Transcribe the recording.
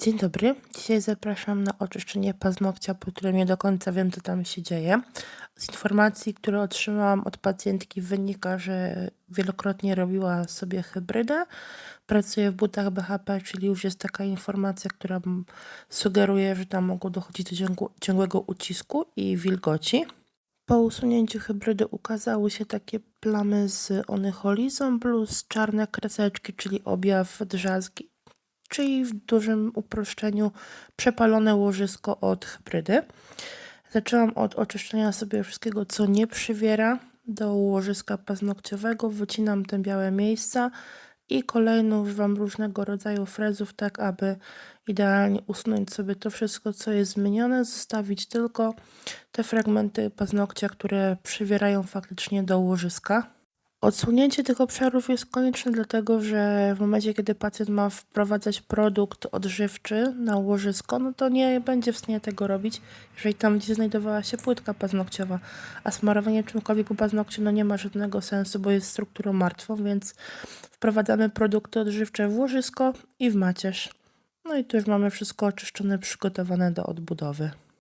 Dzień dobry. Dzisiaj zapraszam na oczyszczenie paznokcia, po którym nie do końca wiem, co tam się dzieje. Z informacji, które otrzymałam od pacjentki, wynika, że wielokrotnie robiła sobie hybrydę. Pracuje w butach BHP, czyli już jest taka informacja, która sugeruje, że tam mogło dochodzić do ciągł- ciągłego ucisku i wilgoci. Po usunięciu hybrydy ukazały się takie plamy z onycholizą plus czarne kreseczki, czyli objaw drzazgi czyli w dużym uproszczeniu przepalone łożysko od hybrydy. Zaczęłam od oczyszczenia sobie wszystkiego, co nie przywiera do łożyska paznokciowego. Wycinam te białe miejsca i kolejno używam różnego rodzaju frezów, tak aby idealnie usunąć sobie to wszystko, co jest zmienione, zostawić tylko te fragmenty paznokcia, które przywierają faktycznie do łożyska. Odsunięcie tych obszarów jest konieczne dlatego, że w momencie, kiedy pacjent ma wprowadzać produkt odżywczy na łożysko, no to nie będzie w stanie tego robić, jeżeli tam, gdzie znajdowała się płytka paznokciowa, a smarowanie czymkolwiek po paznokciu no nie ma żadnego sensu, bo jest strukturą martwą, więc wprowadzamy produkty odżywcze w łożysko i w macierz. No i tu już mamy wszystko oczyszczone, przygotowane do odbudowy.